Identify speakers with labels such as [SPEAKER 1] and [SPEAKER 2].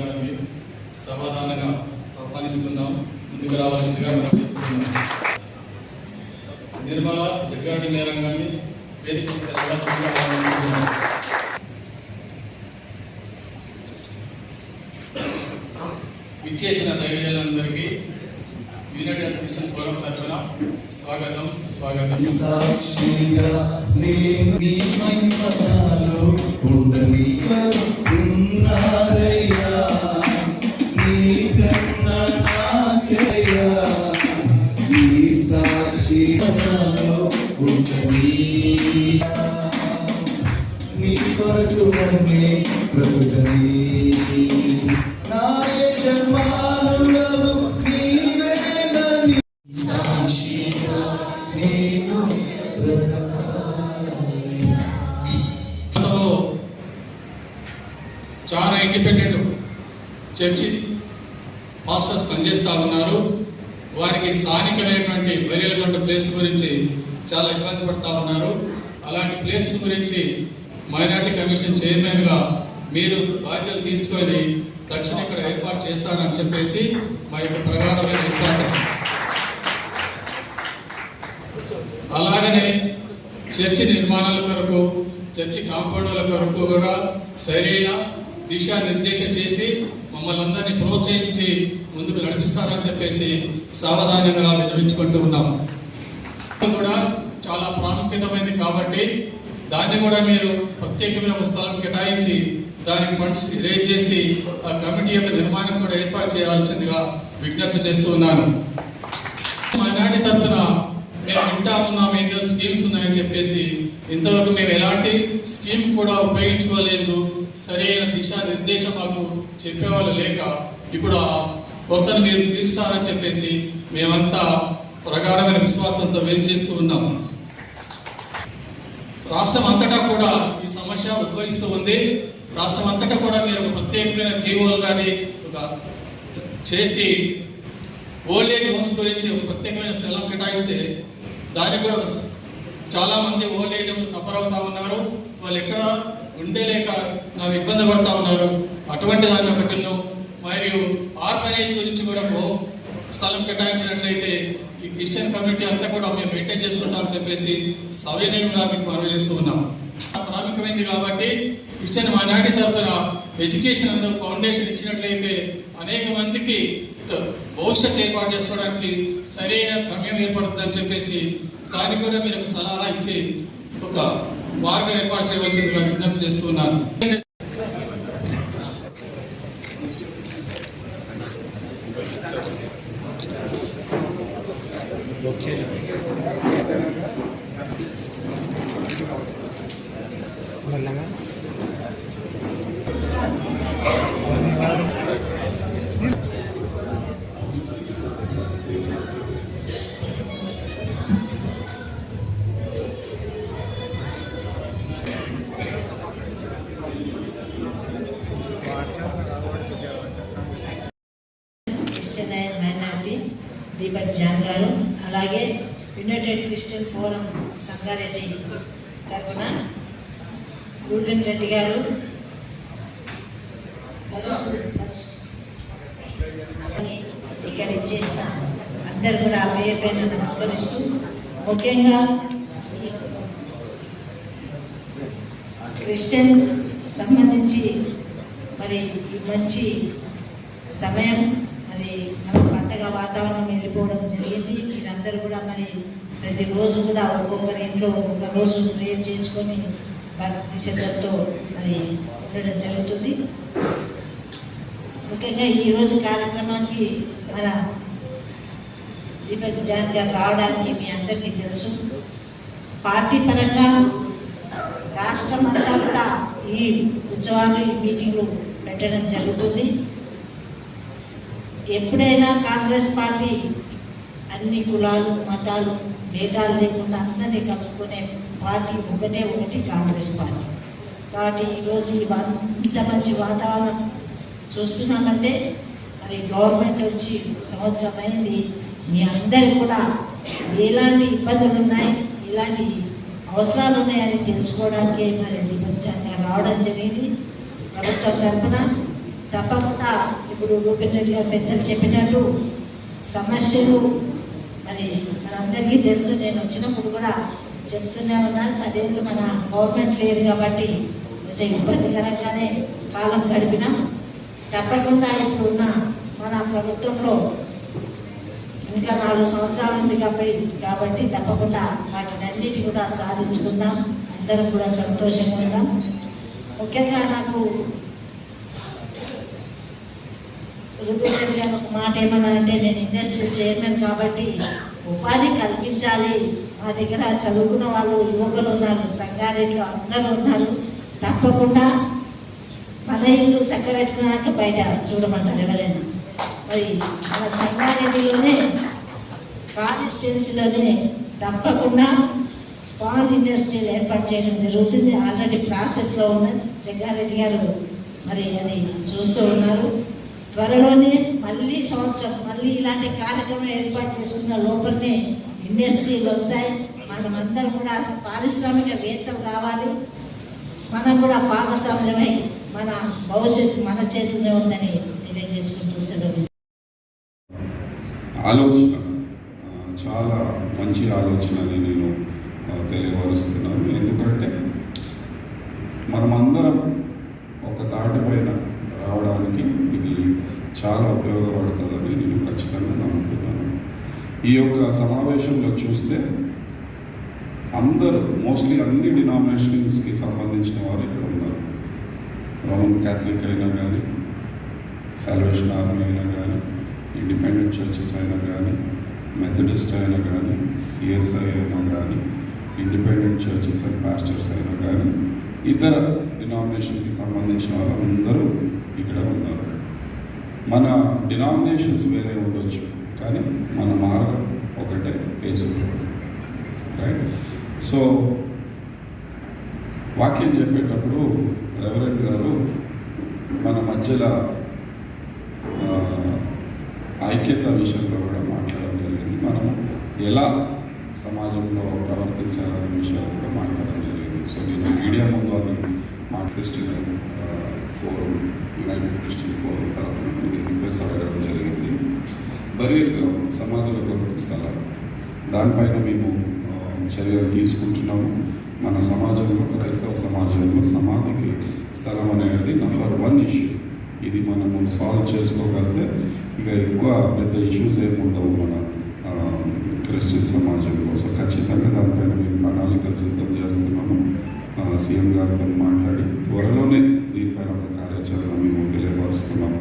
[SPEAKER 1] గారిని సమాధానంగా ఆహ్వానిస్తున్నాం ముందుకు రావాల్సిందిగా మనం చేస్తున్నాం. నిర్మల జగ్గారెడ్డి వేదిక ఆహ్వానిస్తున్నాం విచ్చేసిన దైవజనులందరికీ యునైటెడ్ క్రిస్టియన్ ఫోరం తరఫున స్వాగతం సుస్వాగతం.
[SPEAKER 2] సాక్షిగా నేను నీ మహిమలో ఉండని నీ కొరకు నన్నే ప్రభుత్వని
[SPEAKER 1] చాలా ఇండిపెండెంట్ చర్చి పాస్టర్స్ పనిచేస్తూ ఉన్నారు. వారికి స్థానికమైనటువంటి బరియలగొండ ప్లేస్ గురించి చాలా ఇబ్బంది పడుతూ ఉన్నారు. అలాంటి ప్లేస్ గురించి మైనార్టీ కమిషన్ చైర్మన్గా మీరు బాధ్యతలు తీసుకొని తక్షణ ఇక్కడ ఏర్పాటు చేస్తారని చెప్పేసి మా యొక్క ప్రగాఢమైన విశ్వాసం. అలాగనే చర్చి నిర్మాణాల కొరకు చర్చి కాంపౌండ్ల కొరకు కూడా సరైన దిశానిర్దేశం చేసి మమ్మల్ని అందరినీ ప్రోత్సహించి ముందుకు నడిపిస్తారని చెప్పేసి సావధానంగా వినిపించుకుంటూ ఉన్నాము కూడా చాలా ప్రాముఖ్యతమైనది కాబట్టి దాన్ని కూడా మీరు ప్రత్యేకమైన ఒక స్థలం కేటాయించి దానికి ఫండ్స్ రేజ్ చేసి ఆ కమిటీ యొక్క నిర్మాణం కూడా ఏర్పాటు చేయాల్సిందిగా విజ్ఞప్తి చేస్తూ ఉన్నాను. మైనార్టీ తరఫున మేము వింటా ఉన్నాం ఎన్నో స్కీమ్స్ ఉన్నాయని చెప్పేసి ఇంతవరకు మేము ఎలాంటి స్కీమ్ కూడా ఉపయోగించుకోలేదు. సరైన దిశా నిర్దేశం మాకు చెప్పేవాళ్ళు లేక ఇప్పుడు ఆ కొరతను మీరు తీరుస్తారని చెప్పేసి మేమంతా ప్రగాఢమైన విశ్వాసంతో వేచి చేస్తూ ఉన్నాము. రాష్ట్రం అంతటా కూడా ఈ సమస్య ఉద్భవిస్తూ ఉంది. రాష్ట్రం అంతటా కూడా మీరు ఒక ప్రత్యేకమైన జీవోలు కానీ ఒక చేసి ఓల్డ్ ఏజ్ హోమ్స్ గురించి ఒక ప్రత్యేకమైన స్థలం కేటాయిస్తే దానికి కూడా ఒక చాలా మంది ఓల్డ్ ఏజ్ సఫర్ అవుతా ఉన్నారు. వాళ్ళు ఎక్కడ ఉండలేక నాకు ఇబ్బంది పడతా ఉన్నారు. అటువంటి దాన్ని ఒకటి మరియు ఆర్ఫనేజ్ గురించి కూడా స్థలం కేటాయించినట్లయితే ఈ క్రిస్టియన్ కమ్యూనిటీ అంతా కూడా మేము మెయింటైన్ చేసుకుంటామని చెప్పేసి సవినయంగా మీకు మనవి చేస్తూ ఉన్నాం. ప్రాముఖ్యమైంది కాబట్టి క్రిస్టియన్ మైనార్టీ తరఫున ఎడ్యుకేషన్ అందరూ ఫౌండేషన్ ఇచ్చినట్లయితే అనేక మందికి భవిష్యత్తు భవిష్యత్ ఏర్పాటు చేసుకోవడానికి సరైన గమ్యం ఏర్పడుతుందని చెప్పేసి దానికి కూడా మీరు సలహా ఇచ్చి ఒక మార్గం ఏర్పాటు చేయవలసిందిగా విజ్ఞప్తి చేస్తున్నాను.
[SPEAKER 3] దీపక్ జాన్ గారు అలాగే యునైటెడ్ క్రిస్టియన్ ఫోరం సంగారెడ్డి తరఫున రూటన్ రెడ్డి గారు ఇక్కడ ఇచ్చేసిన అందరు కూడా పేరు పైన నమస్కరిస్తూ ముఖ్యంగా క్రిస్టియన్ సంబంధించి మరి ఈ మంచి సమయం మరి పండుగ వాతావరణం వెళ్ళిపోవడం జరిగింది. మీరందరూ కూడా మరి ప్రతిరోజు కూడా ఒక్కొక్కరి ఇంట్లో ఒక్కొక్క రోజు ప్రేయర్ చేసుకొని భక్తి శ్రద్ధతో మరి ఉండడం జరుగుతుంది. ముఖ్యంగా ఈరోజు కార్యక్రమానికి మన దీపక్ జాన్ గారు రావడానికి మీ అందరికీ తెలుసు. పార్టీ పరంగా రాష్ట్రం అంతా కూడా ఈ ఉత్సవాలు ఈ మీటింగ్లు పెట్టడం జరుగుతుంది. ఎప్పుడైనా కాంగ్రెస్ పార్టీ అన్ని కులాలు మతాలు భేదాలు లేకుండా అందరినీ కలుపుకునే పార్టీ ఒకటే ఒకటి కాంగ్రెస్ పార్టీ. కాబట్టి ఈరోజు ఈ ఇంత మంచి వాతావరణం చూస్తున్నామంటే మరి గవర్నమెంట్ వచ్చి సంవత్సరం అయింది మీ అందరికి కూడా ఎలాంటి ఇబ్బందులు ఉన్నాయి ఇలాంటి అవసరాలు ఉన్నాయని తెలుసుకోవడానికి మరి దివంజంగా రావడం జరిగింది. ప్రభుత్వం తరఫున తప్పకుండా ఇప్పుడు రూపిన్ రెడ్డి గారు పెద్దలు చెప్పినట్టు సమస్యలు మరి మనందరికీ తెలుసు. నేను వచ్చినప్పుడు కూడా చెప్తూనే ఉన్నాను పదేళ్ళు మన గవర్నమెంట్ లేదు కాబట్టి కొంచెం ఇబ్బందికరంగానే కాలం గడిపినాం తప్పకుండా ఇప్పుడు ఉన్న మన ప్రభుత్వంలో ఇంకా నాలుగు సంవత్సరాలు ఉంది కాబట్టి కాబట్టి తప్పకుండా వాటిని అన్నిటి కూడా సాధించుకుందాం. అందరం కూడా సంతోషంగా ఉందాం ముఖ్యంగా నాకు రుబిరెడ్డి గారు ఒక మాట ఏమన్నారంటే నేను ఇండస్ట్రీ చైర్మన్ కాబట్టి ఉపాధి కల్పించాలి. మా దగ్గర చదువుకున్న వాళ్ళు యువకులు ఉన్నారు సంగారెడ్డిలో అందరూ ఉన్నారు. తప్పకుండా మన ఇల్లు చక్కబెట్టుకున్నాక బయట చూడమంటారు ఎవరైనా. మరి మన సంగారెడ్డిలోనే కాన్స్టిట్యున్సీలోనే తప్పకుండా స్మాల్ ఇండస్ట్రీలు ఏర్పాటు చేయడం జరుగుతుంది. ఆల్రెడీ ప్రాసెస్లో ఉన్నది జగ్గారెడ్డి గారు మరి అది చూస్తూ ఉన్నారు. త్వరలోనే మళ్ళీ సంవత్సరం మళ్ళీ ఇలాంటి కార్యక్రమం ఏర్పాటు చేసుకున్న లోపలనే ఇండస్ట్రీలు వస్తాయి. మనమందరం కూడా పారిశ్రామికవేత్తలు కావాలి. మనం కూడా భాగస్వామ్యమై మన భవిష్యత్తు మన చేతుల్లో ఉందని తెలియజేసుకుంటూ సెలవు
[SPEAKER 4] ఆలోచన. చాలా మంచి ఆలోచనని నేను తెలియపరుస్తున్నాను. ఎందుకంటే మనమందరం ఒక తాటి పైన రావడానికి ఇది చాలా ఉపయోగపడుతుందని నేను ఖచ్చితంగా నమ్ముతున్నాను. ఈ యొక్క సమావేశంలో చూస్తే అందరూ మోస్ట్లీ అన్ని డినామినేషన్స్కి సంబంధించిన వారు ఇక్కడ ఉన్నారు. రోమన్ క్యాథలిక్ అయినా కానీ సాల్వేషన్ ఆర్మీ అయినా కానీ ఇండిపెండెంట్ చర్చెస్ అయినా కానీ మెథడిస్ట్ అయినా కానీ సిఎస్ఐ అయినా కానీ ఇండిపెండెంట్ చర్చెస్ అండ్ పాస్టర్స్ అయినా కానీ ఇతర డినామినేషన్కి సంబంధించిన వాళ్ళందరూ ఇక్కడ ఉన్నారు. మన డినామినేషన్స్ వేరే ఉండొచ్చు కానీ మన మార్గం ఒకటే వేసుకోవడం రైట్ సో వాక్యం చెప్పేటప్పుడు రెవరెంట్ గారు మన మధ్యలో ఐక్యత విషయంలో కూడా మాట్లాడడం జరిగింది. మనం ఎలా సమాజంలో ప్రవర్తించాలనే విషయాలు కూడా మాట్లాడడం జరిగింది. సో నేను మీడియా ముందు అది మా Christian forum united Christian forum తరఫున నేను రిక్వెస్ట్ అడగడం జరిగింది. బరియల్ గ్రౌండ్ సమాధుల కొరకు స్థలం. దానిపైన మేము చర్యలు తీసుకుంటున్నాము. మన సమాజంలో క్రైస్తవ సమాజంలో సమాధికి స్థలం అనేది నంబర్ వన్ ఇష్యూ ఇది మనము సాల్వ్ చేసుకోగలిగితే ఇక ఎక్కువ పెద్ద ఇష్యూస్ ఏమి ఉండవు మన క్రిస్టియన్ సమాజంలో. సో ఖచ్చితంగా దానిపైన మేము ప్రణాళికలు సిద్ధం చేస్తున్నాము. సీఎం గారితో మాట్లాడి త్వరలోనే దీనిపైన ఒక కార్యాచరణ మేము తెలియపరుస్తున్నాం.